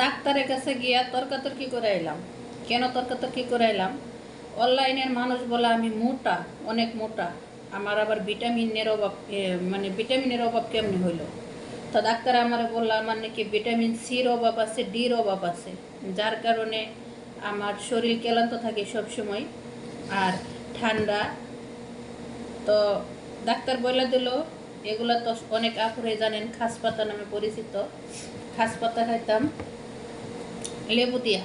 ডাক্তারের কাছে গিয়া তর্কাতর্কি করে এলাম। কেন তর্কাতর্কি করে এলাম? অনলাইনের মানুষ বলে আমি মোটা, অনেক মোটা। আমার আবার ভিটামিনের অভাব মানে ভিটামিনের অভাব কেমনি হইল? তো ডাক্তার আমার বলল, আমার নাকি ভিটামিন সির অভাব আছে ডির অভাব আছে। যার কারণে আমার শরীর ক্লান্ত থাকে সবসময় আর ঠান্ডা। তো ডাক্তার বলে দিল, এগুলো তো অনেক আপুরে জানেন খাস পাতা নামে পরিচিত। খাস পাতা খাইতাম। লেবু দিয়া।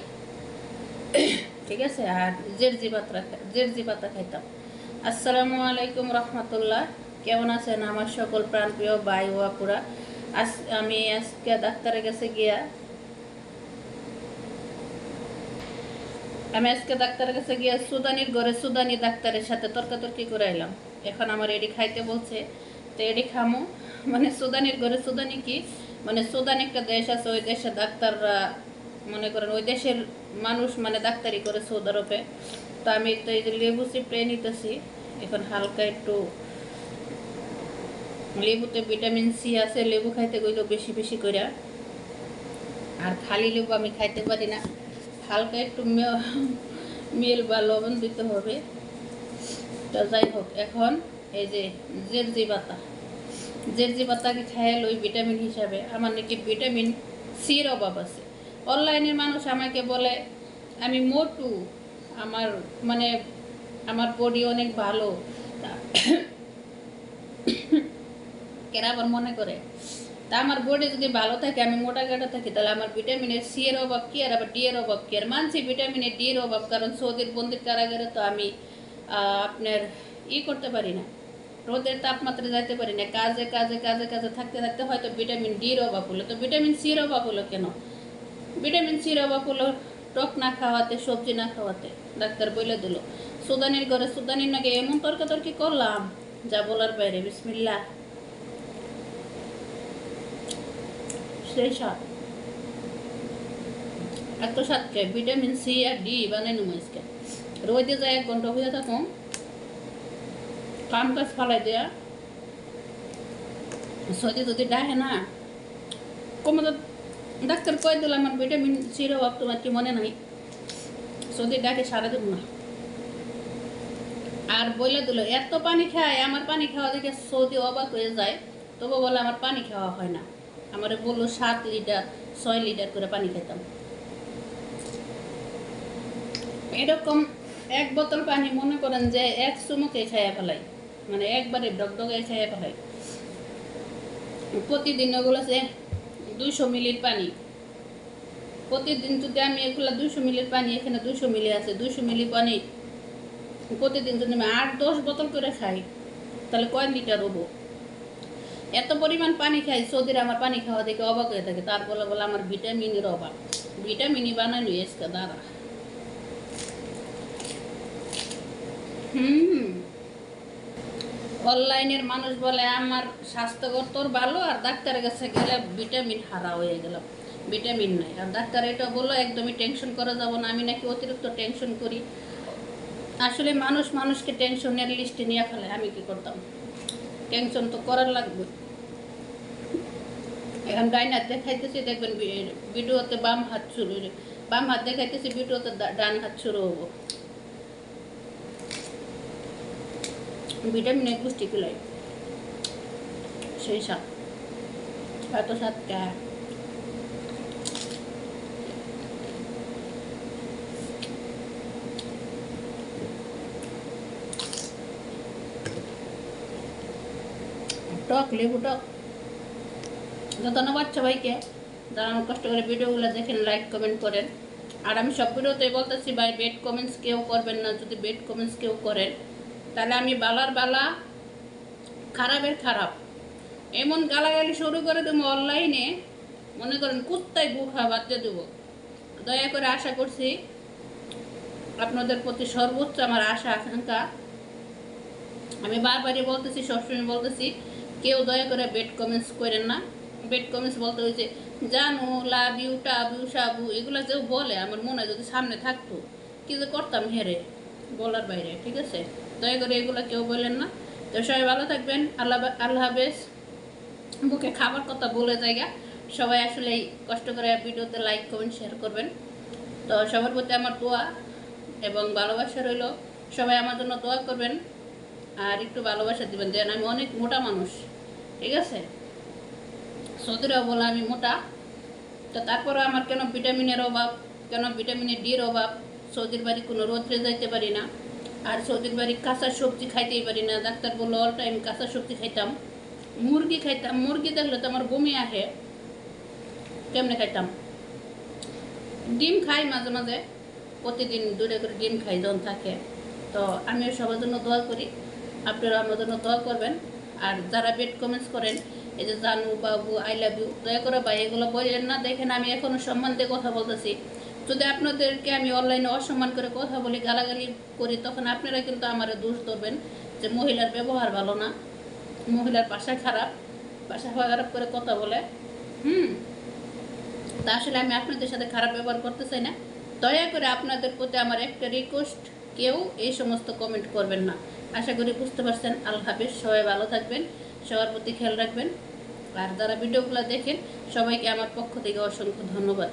ঠিক আছে? আর জেরজি পাতা জেরজি পাতা খাইতাম। আসসালামু আলাইকুম রহমতুল্লাহ। কেমন আছেন আমার সকল প্রাণপ্রিয় ভাই ও আপুরা? আজ আমি আজকে ডাক্তারের কাছে গিয়া আমি আজকে ডাক্তারের কাছে গিয়া সুদানির ঘরে সুদানি ডাক্তারের সাথে তর্কাতর্কি করে এলাম এখন আমার এডি খাইতে বলছে, তো এডি খামো। মানে সুদানির ঘরে সুদানি কি? মানে সুদান একটা দেশ আছে, ওই দেশে ডাক্তাররা মনে করেন, ওই দেশের মানুষ মানে ডাক্তারি করে সৌদি আরবে। তো আমি তো এই যে লেবু চিপড়ে নিতেছি, এখন হালকা একটু লেবুতে ভিটামিন সি আছে, লেবু খাইতে গইল বেশি বেশি করে আর খালি লেবু আমি খাইতে পারি না, হালকা একটু মেল বা লবণ দিতে হবে। তো যাই হোক, এখন এই যে জেরজি পাতা। জেরজি পাতাকে খাইল ওই ভিটামিন হিসাবে, আমার নাকি ভিটামিন সির অভাব আছে। অনলাইনের মানুষ আমাকে বলে, আমি মোটু, আমার মানে আমার বডি অনেক ভালো। কেরা আবার মনে করে, তা আমার বডি যদি ভালো থাকে, আমি মোটা কাটা থাকি, তাহলে আমার ভিটামিনের সি এর অভাব কি, আর আবার ডি এর অভাব কি? আর মানছি ভিটামিনের ডি এর অভাব, কারণ সৌদির বন্দির কারাগারে তো আমি আপনার ই করতে পারি না। রোদের তাপমাত্রা যাইতে পারি না। কাজে কাজে কাজে কাজে থাকতে থাকতে হয়তো ভিটামিন ডির অভাব হলো। তো ভিটামিন সির অভাব হলো কেন? ভিটামিন সির অভাব হলো টক না খাওয়াতে, সবজি না খাওয়াতে ডাক্তার বলে দিল। সুদানির ঘরে সুদানির নাকি এমন তর্কাতর্কি করলাম, যা বলার বাইরে, বিসমিল্লাহ। সেই স্বাদ। এত স্বাদ খায় ভিটামিন সি আর ডি বানাই নেব আজকে। রোদে যায় এক ঘণ্টা হয়ে থাকুন কাম কাজ ফালাই দেয়া। সদি যদি ডাহে না, কমে তো ডাক্তার কয়ে দিল আমার ভিটামিন সির অভাব তোমার কি মনে নাই সদি ডাকে সারা দেব না আর বলে দিল এত পানি খায় আমার পানি খাওয়া দেখে সৌদি অবাক হয়ে যায় তবু বলে আমার পানি খাওয়া হয় না আমার বলল সাত লিটার ছয় লিটার করে পানি খেতাম এরকম এক বোতল পানি মনে করেন যে এক চুমুকে খাইয়া ফেলাই মানে একবারে ডগডগে খাইয়া ফেলাই প্রতিদিন ওগুলো দুইশো মিলির পানি। প্রতিদিন যদি আমি এগুলো দুইশো মিলির পানি, এখানে দুইশো মিলি আছে, দুইশো মিলি পানি প্রতিদিন যদি আমি আট, দশ বোতল করে খাই, তাহলে কয় লিটার হব? এত পরিমাণ পানি খাই, সৌদির আমার পানি খাওয়া দেখে অবাক হয়ে থাকে। তার বলে বলে, আমার ভিটামিনের অভাব। ভিটামিনই বানানো এসকে দাঁড়া। হুম। অনলাইনের মানুষ বলে, আমার স্বাস্থ্যকর তোর ভালো, আর ডাক্তারের কাছে গেলে ভিটামিন হারা হয়ে গেল। ভিটামিন নাই। আর ডাক্তার এটা বলল, একদমই টেনশন করা যাব না, আমি নাকি অতিরিক্ত টেনশন করি। আসলে মানুষ মানুষকে টেনশনের লিস্টে নিয়ে ফেলে, আমি কি করতাম? টেনশন তো করার লাগবে। এখন ডাইন হাত দেখাইতেছি, দেখবেন ভিডিওতে বাম হাত শুরু বাম হাত দেখাইতেছি, ভিডিওতে ডান হাত শুরু হব ভিটামিনের পুষ্টি কুলাই সেই সাত এত সাত টক, লেবু টক। ধন্যবাদ সবাইকে যারা আমার কষ্ট করে ভিডিওগুলো দেখেন লাইক কমেন্ট করেন। আর আমি সব ভিডিওতে বলতেছি, ভাই বেড কমেন্টস কেউ করবেন না। যদি বেড কমেন্টস কেউ করেন তাহলে আমি বালার বালা খারাপের খারাপ। এমন গালাগালি শুরু করে দেবো অনলাইনে মনে করেন কুত্তায় গু খাওয়া বাচ্চা দেবো। দয়া করে আশা করছি আপনাদের প্রতি সর্বোচ্চ আমার আশা, আকাঙ্ক্ষা। আমি বারবারই বলতেছি, সবসময় বলতেছি, কেউ দয়া করে বেড কমেন্টস করেন না। বেড কমেন্টস বলতে হয়েছে জানু লাভ ইউ টাবু সাবু এগুলো যেও বলে, আমার মনে হয় যদি সামনে থাকতো। কি যে করতাম হেরে, বলার বাইরে, ঠিক আছে? দয়া করে এগুলো কেউ বলেন না। তো সবাই ভালো থাকবেন। আল্লাহ আল্লাহ হাফেজ। বুকে খাবার কথা বলে জায়গা। সবাই আসলে কষ্ট করে ভিডিওতে লাইক কমেন্ট শেয়ার করবেন। তো সবার প্রতি আমার দোয়া এবং ভালোবাসা রইল। সবাই আমার জন্য দোয়া করবেন আর একটু ভালোবাসা দিবেন। যেন আমি অনেক মোটা মানুষ, ঠিক আছে? সৌদিরাও বলে আমি মোটা। তো তারপরে আমার কেন ভিটামিনের অভাব, কেন ভিটামিনের ডির অভাব? সৌদির বাড়ি কোনো রোদ্রে যাইতে পারি না। আর সৌদির বাড়ি কাঁচা সবজি খাইতেই পারি না। ডাক্তার বলল অল টাইম কাঁচা সবজি খাইতাম। মুরগি খাইতাম, মুরগি দেখলে তো আমার বমি আসে। কেমনে খাইতাম? ডিম খাই মাঝে মাঝে, প্রতিদিন দূরে করে ডিম খাই, যখন থাকে। তো আমিও সবার জন্য দোয়া করি আপনারা আমার জন্য দোয়া করবেন। আর যারা বেড কমেন্টস করেন, এই যে জানু, বাবু, আই লাভ ইউ, দয়া করে ভাই, এগুলো বললেন না, দেখেন আমি এখনও সম্মান দিয়ে কথা বলতেছি। যদি আপনাদেরকে আমি অনলাইনে অসম্মান করে কথা বলি, গালাগালি করি, তখন আপনারা কিন্তু আমার দোষ ধরবেন যে মহিলার ব্যবহার ভালো না, মহিলার পাশা খারাপ পাশা খারাপ করে কথা বলে। হুম, তা আসলে আমি আপনাদের সাথে খারাপ ব্যবহার করতে চাই না। দয়া করে আপনাদের প্রতি আমার একটা রিকোয়েস্ট কেউ এই সমস্ত কমেন্ট করবেন না। আশা করি বুঝতে পারছেন। আল্লাহ হাফিজ, সবাই ভালো থাকবেন, সবার প্রতি খেয়াল রাখবেন। আর যারা ভিডিওগুলো দেখেন, সবাইকে আমার পক্ষ থেকে অসংখ্য ধন্যবাদ।